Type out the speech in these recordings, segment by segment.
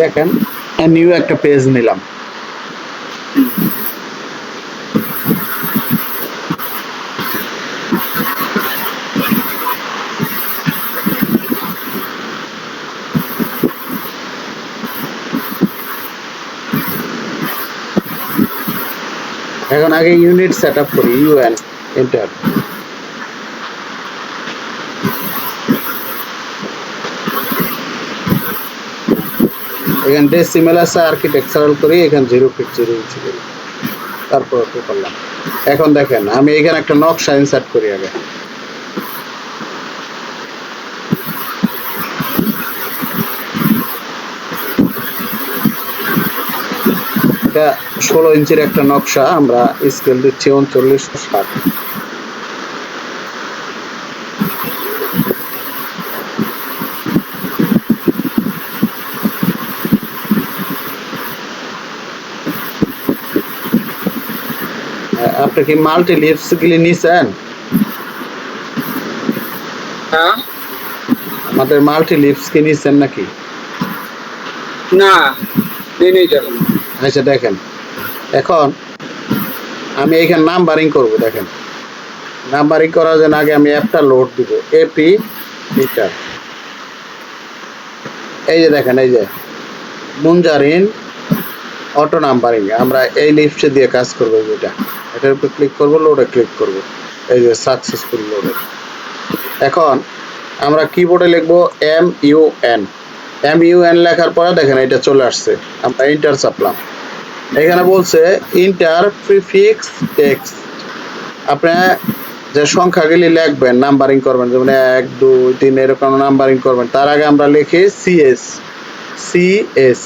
দেখেন নিউ একটা পেজ নিলাম। এখন আগে ইউনিট সেট আপ করি ইউএন এন্টার এখান ডেসিমেল আছে আর্কিটেকচারাল করি, এখান জিরো ফিট জিরো ইঞ্চি করি। তারপর করলাম। এখন দেখেন, আমি এখানে একটা নকশা ইনসার্ট করি আগে। এটা ষোলো ইঞ্চির একটা নকশা আমরা স্কেল দিচ্ছি উনচল্লিশ ষাট। আপনি কি মাল্টি লিপস গুলি নিছেন? হ্যাঁ? আমাদের মাল্টি লিপস কি নিছেন নাকি? না নেই নেই যখন আচ্ছা দেখেন, এখন আমি এখানে নাম্বারিং করব, দেখেন। নাম্বারিং করার জন্য আগে আমি অ্যাপটা লোড দিব এপি মিটার এই যে দেখেন, এই যে মুঞ্জারিন অটো নাম্বারিং আমরা এই লিফটে দিয়ে কাজ করব যেটা। এটার উপর ক্লিক করব লোডে ক্লিক করব। এই যে সাকসেসফুল লোডে এখন আমরা কিবোর্ডে লিখব M U N M U N লেখার পরে দেখেন এটা চলে আসছে। আমরা ইন্টার চাপলাম। এখানে বলছে ইন্টার প্রিফিক্স টেক্সট আপনি যে সংখ্যাগুলি লিখবেন নাম্বারিং করবেন, যেমন এক, দুই, তিন, এরকম নাম্বারিং করবেন, তার আগে আমরা লিখি সিএস সিএস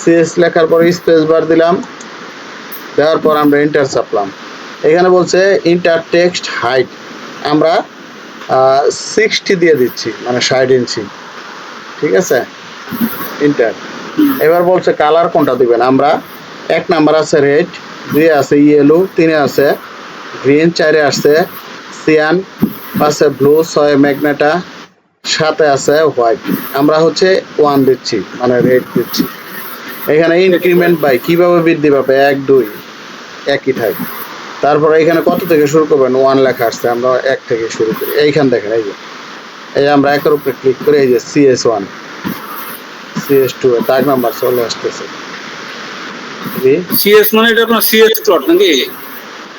সিএস লেখার পরে স্পেস বার দিলাম, দেওয়ার পর আমরা ইন্টার চাপলাম। এখানে বলছে ইন্টার টেক্সট হাইট আমরা সিক্সটি দিয়ে দিচ্ছি মানে ষাট ইঞ্চি। ঠিক আছে? ইন্টার এবার বলছে কালার কোনটা দিবেন? আমরা এক নাম্বার আছে রেড দুই আছে ইয়েলো তিনে আছে গ্রিন চারে আছে সিয়ান পাশে ব্লু ছয় ম্যাগনেটা সাথে আছে হোয়াইট আমরা হচ্ছে ওয়ান দিচ্ছি মানে রেড দিচ্ছি। এখানে ইনক্রিমেন্ট বাই কীভাবে বৃদ্ধি পাবে? এক, দুই, একই ঠাই তারপরে এখানে কত থেকে শুরু করবেন? ওয়ান লেখা আসছে, আমরা এক থেকে শুরু করি। এইখান দেখেন, এই যে। এই যে আমরা একের উপরে ক্লিক করে এই যে সিএস ওয়ান সিএস টু দাগ নাম্বার চলে আসতেছে। সিএস মানে এটা আপনার সিএস প্লট নাকি?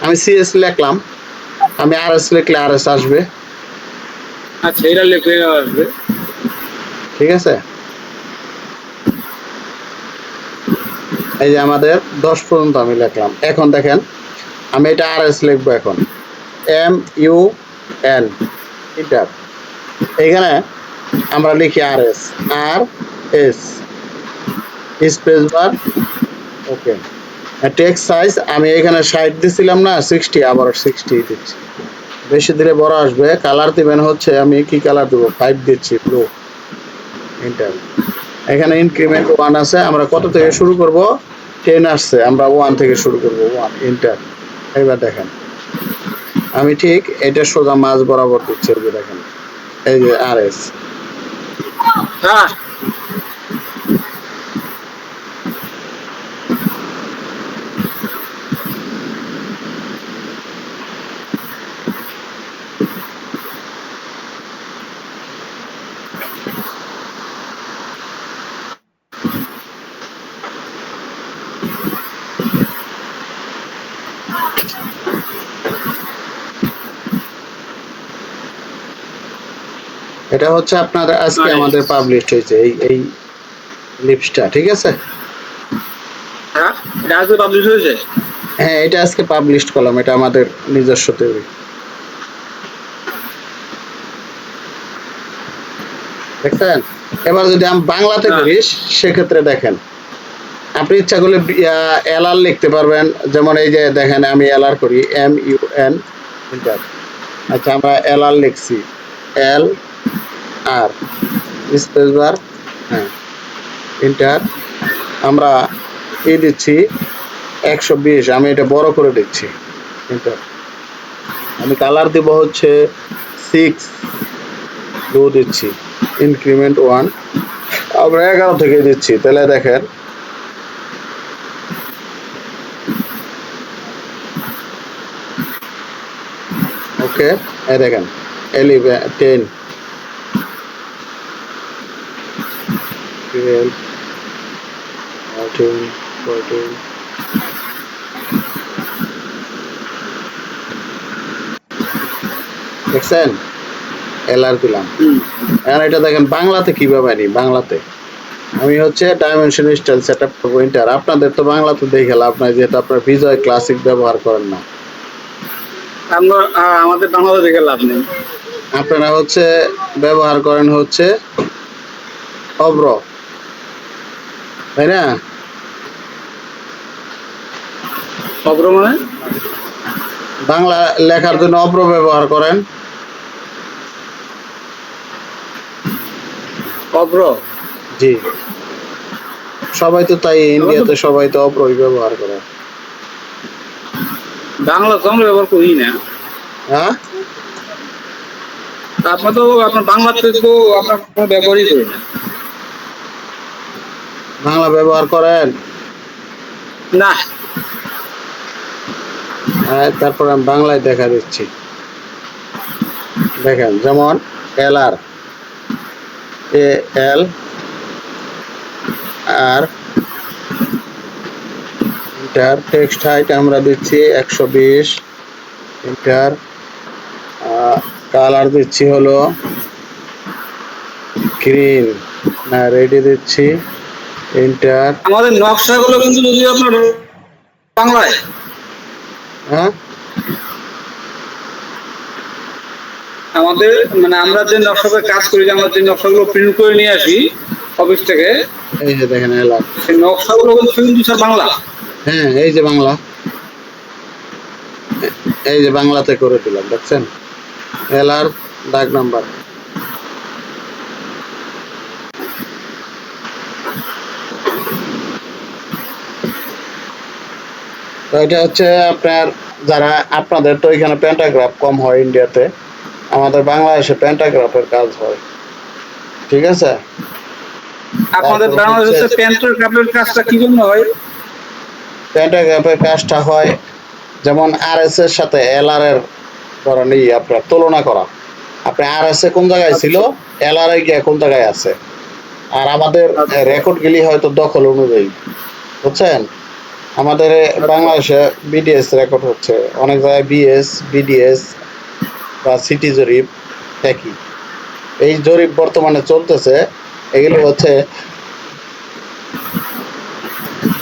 আমি সিএস লিখলাম। আমি আর এস লিখলে আর এস আসবে। আচ্ছা এটা লেখে আসবে। ঠিক আছে? এই যে আমাদের দশ পর্যন্ত আমি লিখলাম। এখন দেখেন আমি এটা আর এস লিখব এখন। এম ইউ এন ইন্টার এখানে আমরা লিখি R S R S space bar okay text size আমি এখানে ষাট দিছিলাম না সিক্সটি আবার সিক্সটি দিচ্ছি। বেশি দিলে বড় আসবে। কালার দিবেন হচ্ছে, আমি কি কালার দেবো? ফাইভ দিচ্ছি ব্লু এন্টার এখানে ইনক্রিমেন্ট ওয়ান আছে, আমরা কত থেকে শুরু করব? টেন আসছে, আমরা ওয়ান থেকে শুরু করব ওয়ান ইন্টার এবার দেখেন। আমি ঠিক এটা সোজা মাছ বরাবর দিচ্ছি দেখেন। এই যে আর এস হ্যাঁ এটা হচ্ছে আপনার আজকে আমাদের পাবলিশ হয়েছে এই এই লিপসটা ঠিক আছে? হ্যাঁ? এটা আজকে পাবলিশ হয়েছে? হ্যাঁ এটা আজকে পাবলিশ করলাম এটা আমাদের নিজস্ব তৈরি দেখছেন? এবার যদি আমি বাংলাতে হ্যাঁ। করি সেক্ষেত্রে দেখেন। আপনি ইচ্ছা করলে এল আর লিখতে পারবেন। যেমন এই যে দেখেন আমি এল আর করি এম ইউ এন আচ্ছা আমরা এল আর লিখছি। এল আর স্পেস বার হ্যাঁ ইন্টার আমরা এই দিচ্ছি একশো বিশ, আমি এটা বড় করে দিচ্ছি ইন্টার আমি কালার দিব হচ্ছে সিক্স ব্লু দিচ্ছি ইনক্রিমেন্ট ওয়ান আমরা এগারো থেকে দিচ্ছি, তাহলে দেখেন ওকে এই দেখেন eleven ten twelve thirteen fourteen দেখছেন এলআর দিলাম। হুম। এখন এটা দেখেন বাংলাতে কীভাবে আনি? বাংলাতে। আমি হচ্ছে ডাইমেনশন স্টাইল সেট আপ করব ইন্টার আপনাদের তো বাংলাতে দেখে লাভ নাই যেহেতু আপনার বিজয় ক্লাসিক ব্যবহার করেন না। আমাদের বাংলাদেশ দেখে লাভ নেই। আপনারা হচ্ছে ব্যবহার করেন হচ্ছে অব্র। তাই না? মানে? বাংলা লেখার জন্য অব্র ব্যবহার করেন। অগ্র? জি। সবাই তো তাই ইন্ডিয়াতে সবাই তো অব্রই ব্যবহার করে। বাংলা তো আমরা ব্যবহার করি না। হ্যাঁ? আপনার তো আপনার বাংলাতে তো আপনার কোনো ব্যবহারই করি না। বাংলা ব্যবহার করেন? না। হ্যাঁ তারপর আমি বাংলায় দেখা দিচ্ছি। দেখেন যেমন L R uh L R enter text height আমরা দিচ্ছি একশো বিশ। ইন্টার কালার দিচ্ছি হলো গ্রিন। না রেডি দিচ্ছি। ইন্টার আমাদের নকশাগুলো কিন্তু যদি আপনার বাংলায়। হ্যাঁ? আমাদের মানে আমরা যে নকশাতে কাজ করি যে আমরা যে নকশাগুলো প্রিন্ট করে নিয়ে আসি অফিস থেকে এই যে দেখেন এল সেই নকশাগুলো কিন্তু কিন্তু স্যার বাংলা। হ্যাঁ এই যে বাংলা। এই যে বাংলাতে করে দিলাম দেখছেন? এল আর ডাক নাম্বার। তো এটা হচ্ছে আপনার যারা আপনাদের তো এখানে প্যান্টাগ্রাফ কম হয় ইন্ডিয়াতে আমাদের বাংলাদেশে প্যান্টাগ্রাফের কাজ হয়। ঠিক আছে? আপনাদের বাংলাদেশে কাপড়ের কাজটা কি জন্য হয়? প্যান্টাগ্রাফের কাজটা হয় যেমন আর এস এর সাথে এল আর এর ধরেন এই আপনার তুলনা করা। আপনি আর এস এ কোন জায়গায় ছিল? এল আর এ গিয়ে কোন জায়গায় আছে? আর আমাদের রেকর্ড গুলি হয়তো দখল অনুযায়ী। বুঝছেন? আমাদের বাংলাদেশে বিডিএস রেকর্ড হচ্ছে। অনেক জায়গায় বিএস বিডিএস বা সিটি জরিপ একই। এই জরিপ বর্তমানে চলতেছে। এগুলো হচ্ছে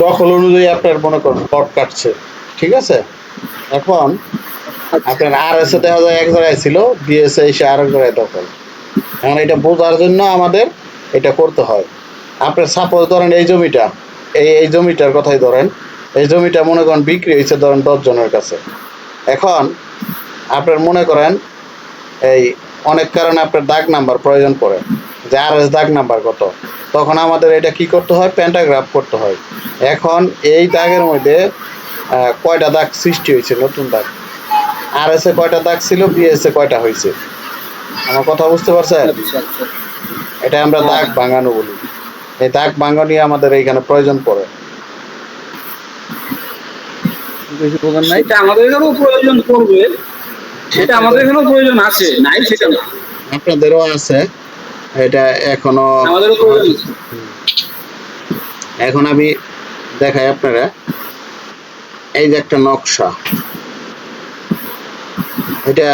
দখল অনুযায়ী আপনার মনে করেন প্লট কাটছে। ঠিক আছে? এখন আপনার আর এসে দেখা যায় এক জায়গায় ছিল বিএসএ এসে আরেক জায়গায় দখল। এখন এটা বোঝার জন্য আমাদের এটা করতে হয়। আপনার সাপোজ ধরেন এই জমিটা, এই এই জমিটার কথাই ধরেন। এই জমিটা মনে করেন বিক্রি হয়েছে ধরেন দশ জনের কাছে। এখন আপনার মনে করেন এই অনেক কারণে আপনার দাগ নাম্বার প্রয়োজন পড়ে যে আর এস দাগ নাম্বার কত। তখন আমাদের এটা কি করতে হয়? প্যান্টাগ্রাফ করতে হয়। এখন এই দাগের মধ্যে কয়টা দাগ সৃষ্টি হয়েছে নতুন দাগ? আর এস এ কয়টা দাগ ছিল বিএস এ কয়টা হয়েছে? আমার কথা বুঝতে পারছেন? এটা আমরা দাগ ভাঙানো বলি। এই দাগ ভাঙানি আমাদের এইখানে প্রয়োজন পড়ে। কিছু বোঝেন নাই। এটা আমাদের এখানেও প্রয়োজন পড়বে। সেটা আমাদের এখানেও প্রয়োজন আছে। নাই সেটা না। আপনাদেরও আছে। এটা এখনও আমাদেরও প্রয়োজন এখন আমি দেখাই আপনারা। এই যে একটা নকশা। এটা